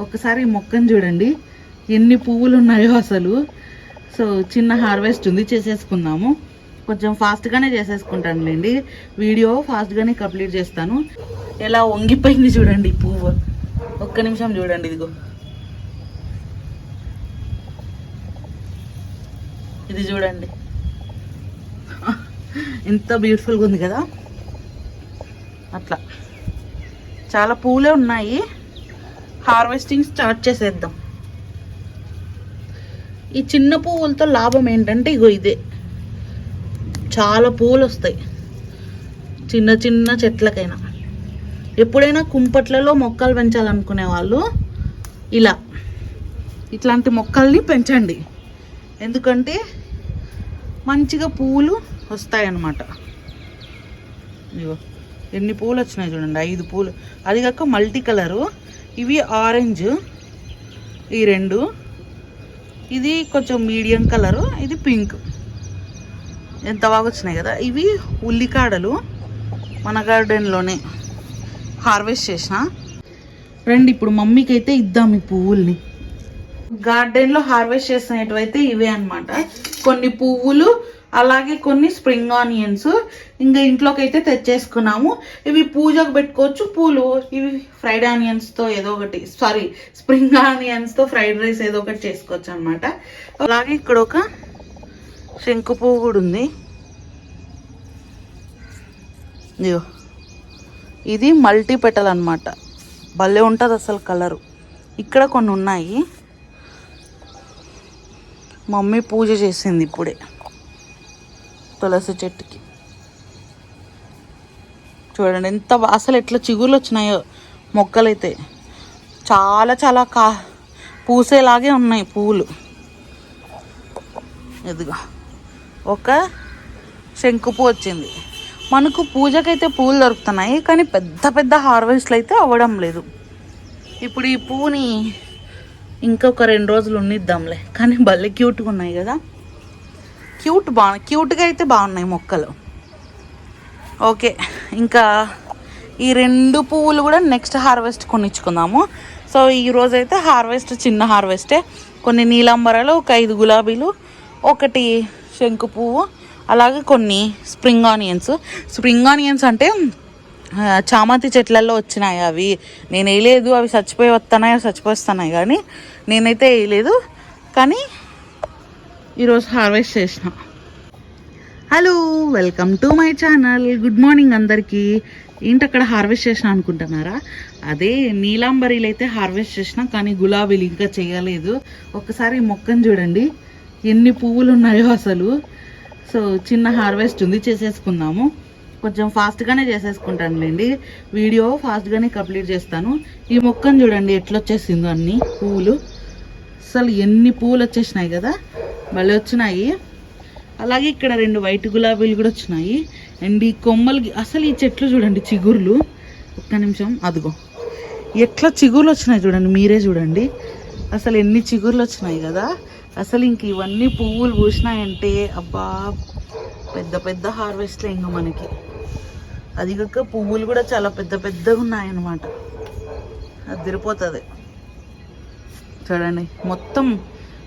ఒక్కసారి ఈ మొక్కను చూడండి. ఎన్ని పువ్వులు ఉన్నాయో అసలు. సో చిన్న హార్వెస్ట్ ఉంది చేసేసుకుందాము. కొంచెం ఫాస్ట్గానే చేసేసుకుంటానులేండి. వీడియో ఫాస్ట్గానే కంప్లీట్ చేస్తాను. ఎలా వంగిపోయింది చూడండి పువ్వు. ఒక్క నిమిషం చూడండి ఇదిగో. ఇది చూడండి. ఎంత బ్యూటిఫుల్గా ఉంది కదా. అట్లా. చాలా పూలే ఉన్నాయి. హార్వెస్టింగ్ స్టార్ట్ చేసేద్దాం. ఈ చిన్న పువ్వులతో లాభం ఏంటంటే ఇగో ఇదే. చాలా పువ్వులు వస్తాయి. చిన్న చిన్న చెట్లకైనా. ఎప్పుడైనా కుంపట్లలో మొక్కలు పెంచాలనుకునే వాళ్ళు ఇలా ఇట్లాంటి మొక్కల్ని పెంచండి. ఎందుకంటే మంచిగా పువ్వులు వస్తాయన్నమాట. ఇగో ఎన్ని పూలు వచ్చినాయి చూడండి ఐదు పూలు అది కాక మల్టీ కలరు ఇవి ఆరెంజ్ ఈ రెండు. ఇది కొంచెం మీడియం కలరు ఇది పింక్. ఎంత బాగా వచ్చినాయి కదా. ఇవి ఉల్లికాడలు మన గార్డెన్లోనే హార్వెస్ట్ చేసిన. రండి ఇప్పుడు మమ్మీకి అయితే ఇద్దాం ఈ పువ్వుల్ని. గార్డెన్లో హార్వెస్ట్ చేసినటువైతే ఇవే అనమాట కొన్ని పువ్వులు అలాగే కొన్ని స్ప్రింగ్ ఆనియన్స్ ఇంకా ఇంట్లోకి అయితే తెచ్చేసుకున్నాము. ఇవి పూజకు పెట్టుకోవచ్చు పూలు ఇవి ఫ్రైడ్ ఆనియన్స్తో ఏదో ఒకటి సారీ స్ప్రింగ్ ఆనియన్స్తో ఫ్రైడ్ రైస్ ఏదో ఒకటి చేసుకోవచ్చు అనమాట అలాగే ఇక్కడ ఒక శంకు పువ్వు కూడా ఉంది. ఇదిగో ఇది మల్టీ పెటల్ అనమాట భలే ఉంటుంది అసలు కలరు. ఇక్కడ కొన్ని ఉన్నాయి. మమ్మీ పూజ చేసింది ఇప్పుడే. తులసి చెట్టుకి. చూడండి ఎంత అసలు ఎట్లా చిగుర్లు వచ్చినాయో మొక్కలైతే చాలా చాలా కా పూసేలాగే ఉన్నాయి పువ్వులు ఇదిగో ఒక శంకు పువ్వు వచ్చింది. మనకు పూజకైతే పువ్వులు దొరుకుతున్నాయి కానీ పెద్ద పెద్ద హార్వెస్ట్లు అయితే అవ్వడం లేదు. ఇప్పుడు ఈ పువ్వుని ఇంకొక రెండు రోజులు ఉండిద్దాంలే కానీ భలే క్యూట్గా ఉన్నాయి కదా. క్యూట్ బా క్యూట్గా అయితే బాగున్నాయి మొక్కలు. ఓకే ఇంకా ఈ రెండు పువ్వులు కూడా నెక్స్ట్ హార్వెస్ట్ కొనిచ్చుకుందాము. సో ఈ అయితే హార్వెస్ట్ చిన్న హార్వెస్టే. కొన్ని నీలాంబరాలు ఒక ఐదు గులాబీలు ఒకటి శంకు పువ్వు అలాగే కొన్ని స్ప్రింగ్ ఆనియన్స్. స్ప్రింగ్ ఆనియన్స్ అంటే చామంతి చెట్లలో వచ్చినాయి అవి. నేను వేయలేదు అవి చచ్చిపోయి వస్తున్నాయి అవి చచ్చిపోస్తున్నాయి కానీ నేనైతే వేయలేదు. కానీ ఈరోజు హార్వెస్ట్ చేసిన. Hello welcome to my channel. Good morning అందరికీ. ఏంటి అక్కడ హార్వెస్ట్ చేసిన అనుకుంటున్నారా? అదే నీలాంబరీలు అయితే హార్వెస్ట్ చేసిన కానీ గులాబీలు ఇంకా చేయలేదు. ఒక్కసారి మొక్కను చూడండి. ఎన్ని పువ్వులు ఉన్నాయో అసలు. సో చిన్న హార్వెస్ట్ ఉంది చేసేసుకుందాము. కొంచెం ఫాస్ట్గానే చేసేసుకుంటానులేండి. వీడియో ఫాస్ట్గానే కంప్లీట్ చేస్తాను. ఈ మొక్కను చూడండి ఎట్లా వచ్చేసిందో అన్ని పువ్వులు. అసలు ఎన్ని పువ్వులు వచ్చేసినాయి కదా. భలే వచ్చినాయి. అలాగే ఇక్కడ రెండు వైట్ గులాబీలు కూడా వచ్చినాయి. అండ్ ఈ కొమ్మలు అసలు ఈ చెట్లు చూడండి చిగుర్లు. ఒక్క నిమిషం అదిగో. ఎట్లా చిగుర్లు వచ్చినాయి చూడండి మీరే చూడండి. అసలు ఎన్ని చిగుర్లు వచ్చినాయి కదా. అసలు ఇంక ఇవన్నీ పువ్వులు పూసినాయంటే అబ్బా పెద్ద పెద్ద హార్వెస్ట్లే ఇంకా మనకి. అది కాక పువ్వులు కూడా చాలా పెద్ద పెద్దగా ఉన్నాయన్నమాట. అది తిరిపోతుంది. చూడండి మొత్తం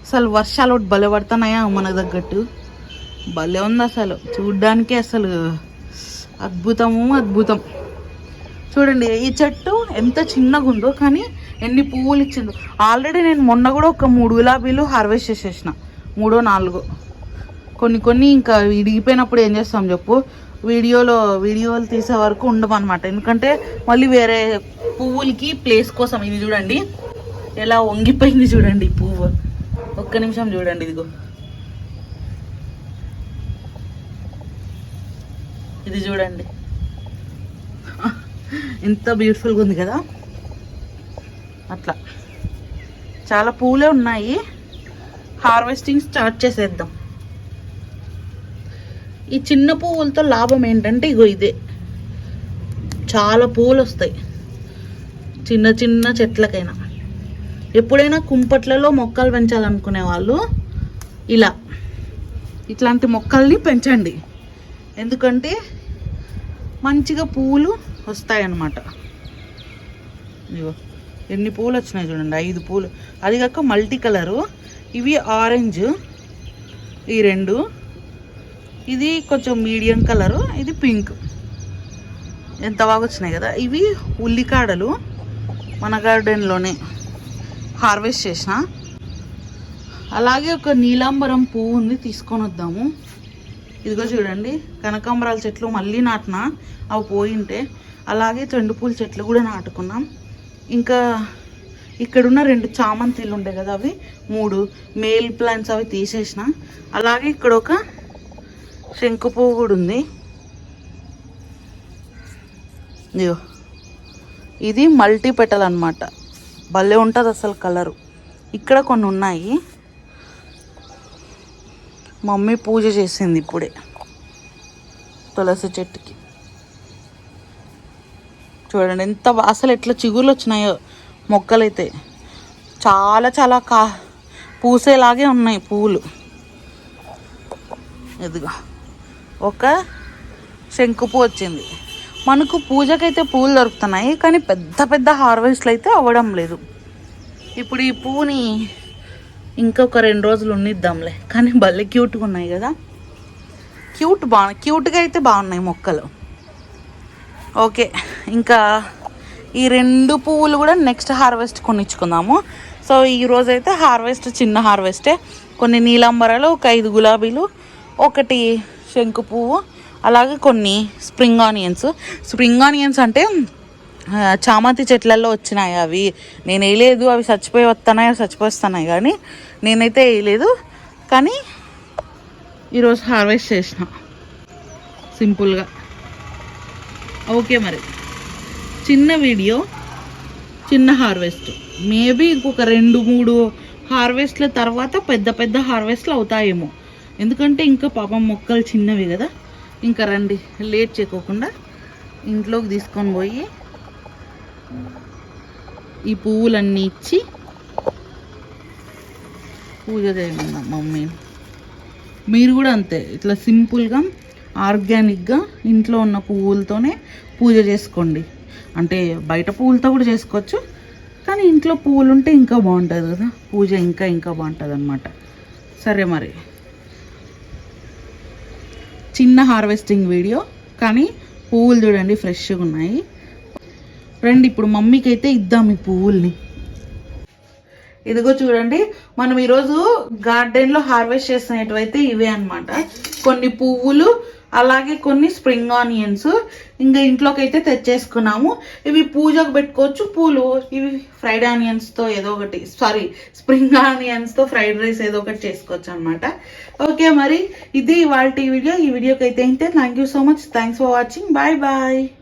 అసలు వర్షాలు ఒకటి భలే పడుతున్నాయా మన తగ్గట్టు. భలే ఉంది అసలు. చూడ్డానికి అసలు అద్భుతము అద్భుతం. చూడండి ఈ చెట్టు ఎంత చిన్నగా ఉందో కానీ ఎన్ని పువ్వులు ఇచ్చిందో. ఆల్రెడీ నేను మొన్న కూడా ఒక మూడు గులాబీలు హార్వెస్ట్ చేసేసిన. మూడో నాలుగో. కొన్ని కొన్ని ఇంకా విడిగిపోయినప్పుడు ఏం చేస్తాం చెప్పు? వీడియోలో వీడియోలు తీసే వరకు ఉండమన్నమాట. ఎందుకంటే మళ్ళీ వేరే పువ్వులకి ప్లేస్ కోసం ఇది చూడండి. ఎలా వంగిపోయింది చూడండి ఈ పువ్వు. ఒక్క నిమిషం చూడండి ఇదిగో. ఇది చూడండి. ఎంత బ్యూటిఫుల్గా ఉంది కదా? అట్లా. చాలా పూలే ఉన్నాయి. హార్వెస్టింగ్ స్టార్ట్ చేసేద్దాం. ఈ చిన్న పువ్వులతో లాభం ఏంటంటే ఇగో ఇదే. చాలా పువ్వులు వస్తాయి చిన్న చిన్న చెట్లకైనా. ఎప్పుడైనా కుంపట్లలో మొక్కలు పెంచాలనుకునే వాళ్ళు ఇలా ఇట్లాంటి మొక్కల్ని పెంచండి. ఎందుకంటే మంచిగా పువ్వులు వస్తాయన్నమాట. ఇగో ఎన్ని పూలు వచ్చినాయి చూడండి ఐదు పూలు. అది కాక మల్టీ కలరు. ఇవి ఆరెంజ్ ఈ రెండు. ఇది కొంచెం మీడియం కలరు ఇది పింక్. ఎంత బాగా వచ్చినాయి కదా? ఇవి ఉల్లికాడలు మన గార్డెన్లోనే. హార్వెస్ట్ చేసిన. అలాగే ఒక నీలాంబరం పువ్వు ఉంది తీసుకొని వద్దాము. ఇదిగో చూడండి కనకాంబరాల చెట్లు మళ్ళీ నాటిన అవి పోయింటే. అలాగే చెండు పూల చెట్లు కూడా నాటుకున్నాం. ఇంకా ఇక్కడున్న రెండు చామంతిలు ఉండే కదా అవి మూడు మేల్ ప్లాంట్స్ అవి తీసేసిన. అలాగే ఇక్కడ ఒక శంకు పువ్వు కూడా ఉంది. ఇది మల్టీ పెటల్ అనమాట భలే ఉంటుంది అసలు కలరు. ఇక్కడ కొన్ని ఉన్నాయి. మమ్మీ పూజ చేసింది ఇప్పుడే. తులసి చెట్టుకి. చూడండి ఎంత అసలు ఎట్లా చిగుర్లు వచ్చినాయో మొక్కలైతే. చాలా చాలా కా పూసేలాగే ఉన్నాయి పువ్వులు ఇదిగో. ఒక శంకుపూ వచ్చింది. మనకు పూజకైతే పూలు దొరుకుతున్నాయి కానీ పెద్ద పెద్ద హార్వెస్ట్లు అయితే అవ్వడం లేదు. ఇప్పుడు ఈ పువ్వుని ఇంకొక రెండు రోజులు ఉండిద్దాంలే కానీ భలే క్యూట్గా ఉన్నాయి కదా. క్యూట్ బా క్యూట్గా అయితే బాగున్నాయి మొక్కలు. ఓకే ఇంకా ఈ రెండు పువ్వులు కూడా నెక్స్ట్ హార్వెస్ట్ కొనిచ్చుకుందాము. సో ఈ రోజైతే హార్వెస్ట్ చిన్న హార్వెస్టే కొన్ని నీలాంబరాలు ఒక ఐదు గులాబీలు ఒకటి శంకు పువ్వు అలాగే కొన్ని స్ప్రింగ్ ఆనియన్స్. స్ప్రింగ్ ఆనియన్స్ అంటే చామంతి చెట్లలో వచ్చినాయి అవి. నేను వేయలేదు అవి చచ్చిపోయి వస్తున్నాయి అవి కానీ నేనైతే వేయలేదు. కానీ ఈరోజు హార్వెస్ట్ చేసిన. సింపుల్గా. ఓకే మరి. చిన్న వీడియో చిన్న హార్వెస్ట్. మేబీ ఇంకొక రెండు మూడు హార్వెస్ట్ల తర్వాత పెద్ద పెద్ద హార్వెస్ట్లు అవుతాయేమో. ఎందుకంటే ఇంకా పాపం మొక్కలు చిన్నవి కదా. ఇంకా రండి లేట్ చేయకోకుండా ఇంట్లోకి తీసుకొని పోయి ఈ పువ్వులన్నీ ఇచ్చి పూజ చేయమన్నాం మమ్మీని మీరు కూడా అంతే ఇట్లా సింపుల్గా ఆర్గానిక్గా ఇంట్లో ఉన్న పువ్వులతోనే పూజ చేసుకోండి. అంటే బయట పువ్వులతో కూడా చేసుకోవచ్చు కానీ ఇంట్లో పువ్వులు ఉంటే ఇంకా బాగుంటుంది కదా. పూజ ఇంకా ఇంకా బాగుంటుంది అనమాట సరే మరి. చిన్న హార్వెస్టింగ్ వీడియో కానీ పువ్వులు చూడండి ఫ్రెష్గా ఉన్నాయి. రండి ఇప్పుడు మమ్మీకి అయితే ఇద్దాం ఈ పువ్వుల్ని. ఇదిగో చూడండి మనం ఈరోజు గార్డెన్లో హార్వెస్ట్ చేసినట్టువైతే ఇవే అన్నమాట. కొన్ని పువ్వులు అలాగే కొన్ని స్ప్రింగ్ ఆనియన్స్ ఇంకా ఇంట్లోకి అయితే తెచ్చేసుకున్నాము. ఇవి పూజకు పెట్టుకోవచ్చు పూలు. ఇవి ఫ్రైడ్ ఆనియన్స్తో ఏదో ఒకటి సారీ స్ప్రింగ్ ఆనియన్స్తో ఫ్రైడ్ రైస్ ఏదో ఒకటి చేసుకోవచ్చు అనమాట ఓకే మరి ఇది ఇవాళ వీడియో. ఈ వీడియోకి అయితే అయితే thank you so much thanks for watching bye bye